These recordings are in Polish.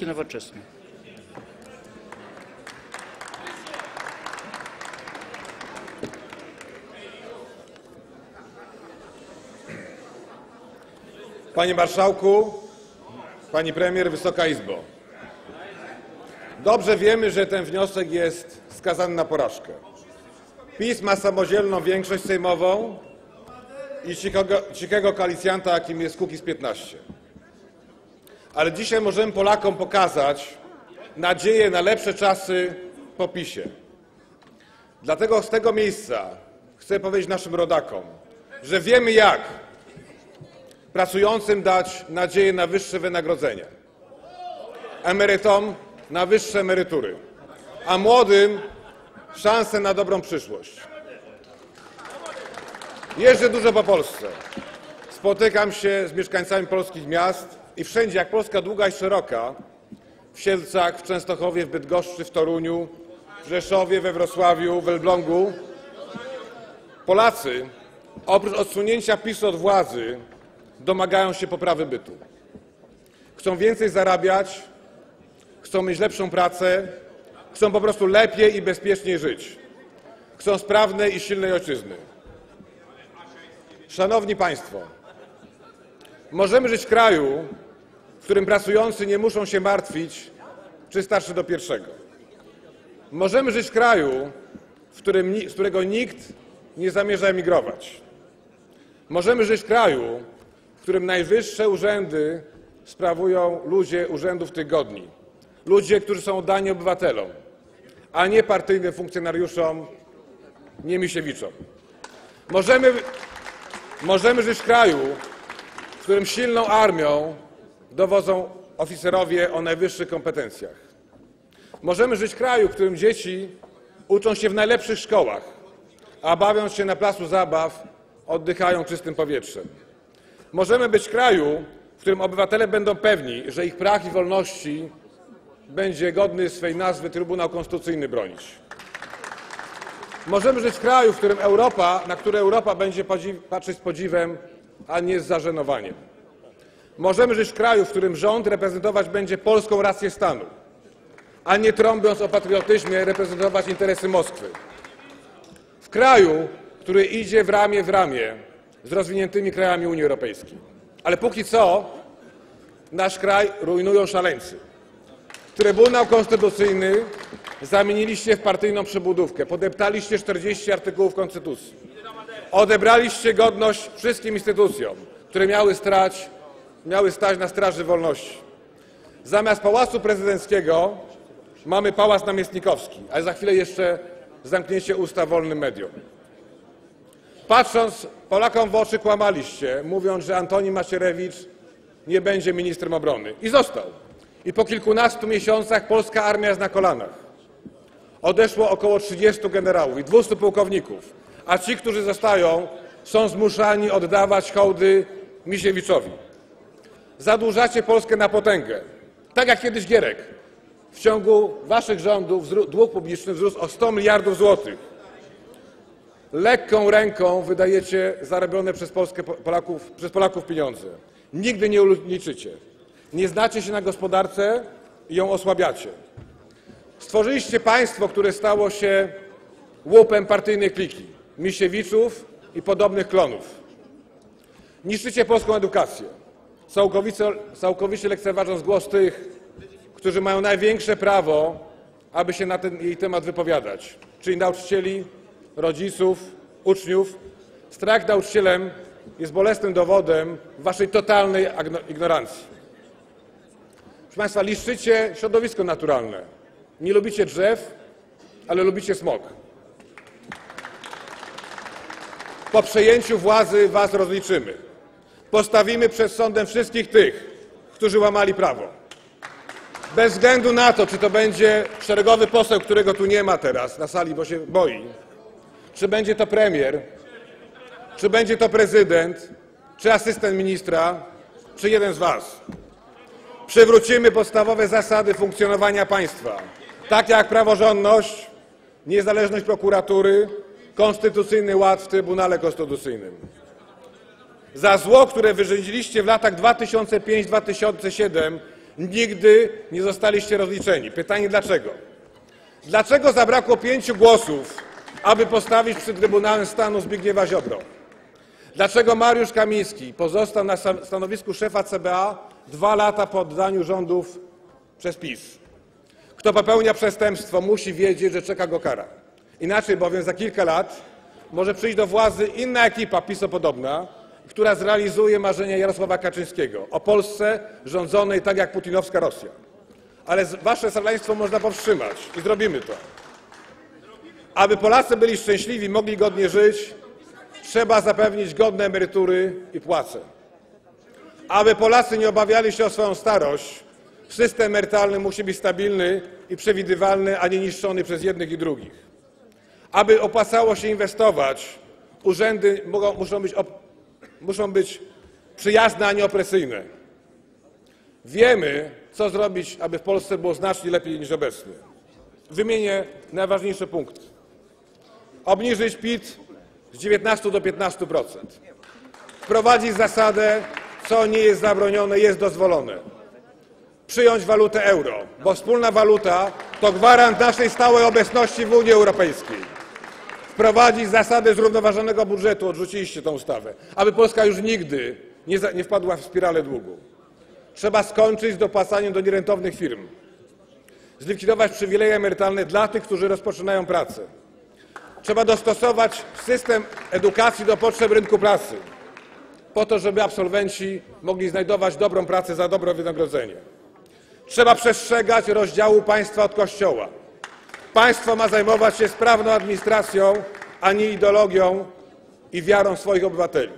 Poselski Nowoczesna. Panie Marszałku, Pani Premier, Wysoka Izbo. Dobrze wiemy, że ten wniosek jest skazany na porażkę. PiS ma samodzielną większość sejmową i cichego, cichego koalicjanta, jakim jest Kukiz 15. Ale dzisiaj możemy Polakom pokazać nadzieję na lepsze czasy po PiSie. Dlatego z tego miejsca chcę powiedzieć naszym rodakom, że wiemy jak pracującym dać nadzieję na wyższe wynagrodzenie, emerytom na wyższe emerytury, a młodym szansę na dobrą przyszłość. Jeżdżę dużo po Polsce. Spotykam się z mieszkańcami polskich miast i wszędzie, jak Polska długa i szeroka, w Sielcach, w Częstochowie, w Bydgoszczy, w Toruniu, w Rzeszowie, we Wrocławiu, w Elblągu, Polacy oprócz odsunięcia PiSu od władzy domagają się poprawy bytu. Chcą więcej zarabiać, chcą mieć lepszą pracę, chcą po prostu lepiej i bezpieczniej żyć. Chcą sprawnej i silnej ojczyzny. Szanowni Państwo, możemy żyć w kraju, w którym pracujący nie muszą się martwić, czy starszy do pierwszego. Możemy żyć w kraju, w którym, z którego nikt nie zamierza emigrować. Możemy żyć w kraju, w którym najwyższe urzędy sprawują ludzie urzędów tygodni. Ludzie, którzy są oddani obywatelom, a nie partyjnym funkcjonariuszom, nie Misiewiczom. Możemy, możemy żyć w kraju, w którym silną armią dowodzą oficerowie o najwyższych kompetencjach. Możemy żyć w kraju, w którym dzieci uczą się w najlepszych szkołach, a bawiąc się na placu zabaw, oddychają czystym powietrzem. Możemy być w kraju, w którym obywatele będą pewni, że ich praw i wolności będzie godny swej nazwy Trybunał Konstytucyjny bronić. Możemy żyć w kraju, w którym Europa, na które Europa będzie patrzeć z podziwem, a nie z zażenowaniem. Możemy żyć w kraju, w którym rząd reprezentować będzie polską rację stanu, a nie trąbiąc o patriotyzmie reprezentować interesy Moskwy. W kraju, który idzie w ramię w ramię z rozwiniętymi krajami Unii Europejskiej. Ale póki co nasz kraj rujnują szaleńcy. Trybunał Konstytucyjny zamieniliście w partyjną przybudówkę. Podeptaliście 40 artykułów Konstytucji. Odebraliście godność wszystkim instytucjom, które miały, strać, miały stać na straży wolności. Zamiast Pałacu Prezydenckiego mamy Pałac Namiestnikowski, ale za chwilę jeszcze zamknięcie usta wolnym mediom. Patrząc Polakom w oczy kłamaliście, mówiąc, że Antoni Macierewicz nie będzie ministrem obrony. I został. I po kilkunastu miesiącach polska armia jest na kolanach. Odeszło około 30 generałów i 200 pułkowników, a ci, którzy zostają, są zmuszani oddawać hołdy Misiewiczowi. Zadłużacie Polskę na potęgę. Tak jak kiedyś Gierek. W ciągu waszych rządów dług publiczny wzrósł o 100 miliardów złotych. Lekką ręką wydajecie zarobione przez, Polskę, Polaków, przez Polaków pieniądze. Nigdy nie liczycie. Nie znacie się na gospodarce i ją osłabiacie. Stworzyliście państwo, które stało się łupem partyjnej kliki, Misiewiczów i podobnych klonów. Niszczycie polską edukację, całkowicie, całkowicie lekceważąc głos tych, którzy mają największe prawo, aby się na ten jej temat wypowiadać, czyli nauczycieli, rodziców, uczniów. Strach nauczycielem jest bolesnym dowodem waszej totalnej ignorancji. Proszę Państwa, niszczycie środowisko naturalne. Nie lubicie drzew, ale lubicie smog. Po przejęciu władzy was rozliczymy. Postawimy przed sądem wszystkich tych, którzy łamali prawo. Bez względu na to, czy to będzie szeregowy poseł, którego tu nie ma teraz na sali, bo się boi, czy będzie to premier, czy będzie to prezydent, czy asystent ministra, czy jeden z was. Przywrócimy podstawowe zasady funkcjonowania państwa, takie jak praworządność, niezależność prokuratury, konstytucyjny ład w Trybunale Konstytucyjnym. Za zło, które wyrządziliście w latach 2005-2007 Nigdy nie zostaliście rozliczeni. Pytanie dlaczego? Dlaczego zabrakło pięciu głosów, aby postawić przed Trybunałem Stanu Zbigniewa Ziobro? Dlaczego Mariusz Kamiński pozostał na sta- stanowisku szefa CBA dwa lata po oddaniu rządów przez PiS? Kto popełnia przestępstwo, musi wiedzieć, że czeka go kara. Inaczej bowiem za kilka lat może przyjść do władzy inna ekipa pisopodobna, która zrealizuje marzenia Jarosława Kaczyńskiego o Polsce rządzonej tak jak putinowska Rosja. Ale wasze szaleństwo można powstrzymać i zrobimy to. Aby Polacy byli szczęśliwi, mogli godnie żyć, trzeba zapewnić godne emerytury i płace. Aby Polacy nie obawiali się o swoją starość, system emerytalny musi być stabilny i przewidywalny, a nie niszczony przez jednych i drugich. Aby opłacało się inwestować, urzędy muszą, być muszą być przyjazne, a nie opresyjne. Wiemy, co zrobić, aby w Polsce było znacznie lepiej niż obecnie. Wymienię najważniejsze punkty. Obniżyć PIT z 19 do 15%. Wprowadzić zasadę, co nie jest zabronione, jest dozwolone. Przyjąć walutę euro, bo wspólna waluta to gwarant naszej stałej obecności w Unii Europejskiej. Wprowadzić zasadę zrównoważonego budżetu, odrzuciliście tę ustawę, aby Polska już nigdy nie, za, nie wpadła w spiralę długu. Trzeba skończyć z dopłacaniem do nierentownych firm. Zlikwidować przywileje emerytalne dla tych, którzy rozpoczynają pracę. Trzeba dostosować system edukacji do potrzeb rynku pracy, po to, żeby absolwenci mogli znajdować dobrą pracę za dobre wynagrodzenie. Trzeba przestrzegać rozdziału państwa od kościoła. Państwo ma zajmować się sprawną administracją, a nie ideologią i wiarą swoich obywateli.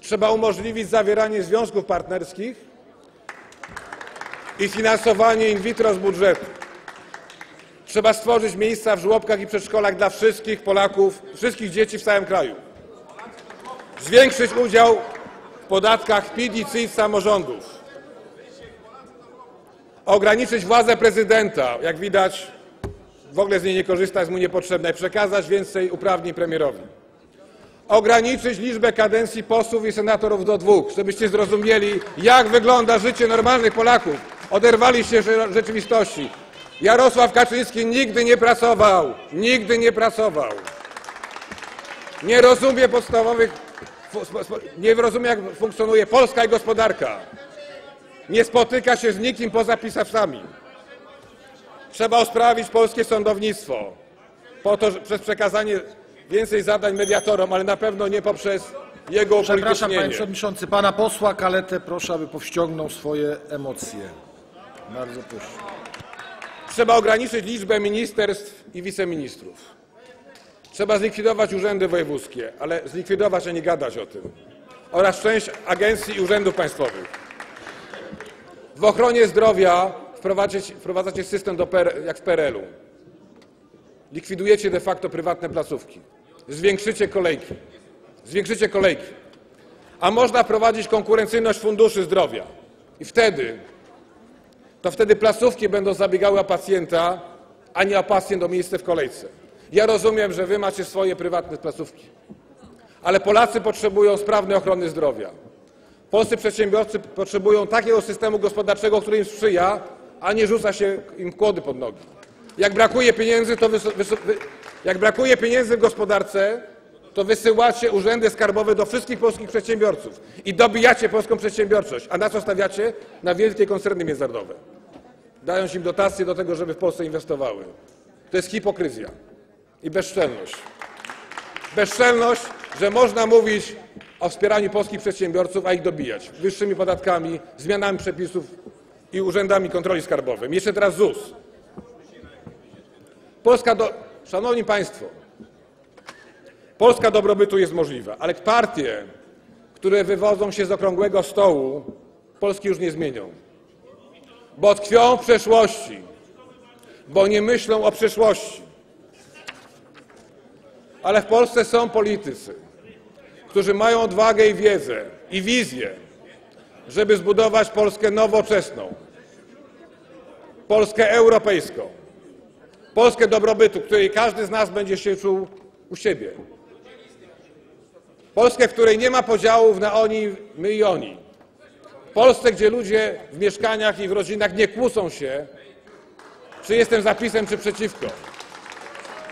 Trzeba umożliwić zawieranie związków partnerskich i finansowanie in vitro z budżetu. Trzeba stworzyć miejsca w żłobkach i przedszkolach dla wszystkich Polaków, wszystkich dzieci w całym kraju. Zwiększyć udział w podatkach PIT i CIT samorządów. Ograniczyć władzę prezydenta, jak widać w ogóle z niej nie korzysta, jest mu niepotrzebna przekazać więcej uprawnień premierowi. Ograniczyć liczbę kadencji posłów i senatorów do dwóch, żebyście zrozumieli, jak wygląda życie normalnych Polaków. Oderwali się rzeczywistości. Jarosław Kaczyński nigdy nie pracował, nigdy nie pracował. Nie rozumie podstawowych, nie rozumie jak funkcjonuje polska gospodarka. Nie spotyka się z nikim poza pisawcami. Trzeba usprawić polskie sądownictwo po to, że przez przekazanie więcej zadań mediatorom, ale na pewno nie poprzez jego Przepraszam, panie upolitycznienie. przewodniczący, pana posła Kaletę proszę, aby powściągnął swoje emocje. Bardzo proszę. Trzeba ograniczyć liczbę ministerstw i wiceministrów. Trzeba zlikwidować urzędy wojewódzkie, ale zlikwidować, a nie gadać o tym. Oraz część agencji i urzędów państwowych. W ochronie zdrowia wprowadzacie, system jak w PRL-u. Likwidujecie de facto prywatne placówki. Zwiększycie kolejki. Zwiększycie kolejki. A można wprowadzić konkurencyjność funduszy zdrowia. I wtedy to wtedy placówki będą zabiegały o pacjenta, a nie o pacjent o miejsce w kolejce. Ja rozumiem, że wy macie swoje prywatne placówki, ale Polacy potrzebują sprawnej ochrony zdrowia. Polscy przedsiębiorcy potrzebują takiego systemu gospodarczego, który im sprzyja, a nie rzuca się im kłody pod nogi. Jak brakuje pieniędzy, to jak brakuje pieniędzy w gospodarce, to wysyłacie urzędy skarbowe do wszystkich polskich przedsiębiorców i dobijacie polską przedsiębiorczość. A na co stawiacie? Na wielkie koncerny międzynarodowe dając im dotacje do tego, żeby w Polsce inwestowały. To jest hipokryzja i bezczelność. Bezczelność, że można mówić o wspieraniu polskich przedsiębiorców, a ich dobijać wyższymi podatkami, zmianami przepisów i urzędami kontroli skarbowej. Jeszcze teraz ZUS. Polska do... Szanowni Państwo, Polska dobrobytu jest możliwa, ale partie, które wywodzą się z okrągłego stołu, Polski już nie zmienią bo tkwią w przeszłości, bo nie myślą o przyszłości. Ale w Polsce są politycy, którzy mają odwagę i wiedzę i wizję, żeby zbudować Polskę nowoczesną, Polskę europejską, Polskę dobrobytu, której każdy z nas będzie się czuł u siebie. Polskę, w której nie ma podziałów na oni, my i oni. Polsce, gdzie ludzie w mieszkaniach i w rodzinach nie kłócą się, czy jestem za PiSem, czy przeciwko.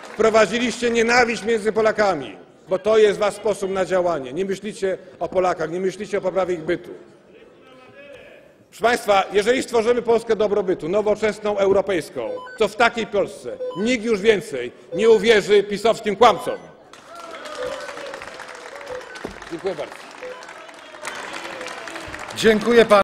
Wprowadziliście nienawiść między Polakami, bo to jest wasz sposób na działanie. Nie myślicie o Polakach, nie myślicie o poprawie ich bytu. Proszę Państwa, jeżeli stworzymy Polskę dobrobytu, nowoczesną, europejską, to w takiej Polsce nikt już więcej nie uwierzy pisowskim kłamcom. Dziękuję bardzo. Dziękuję panu.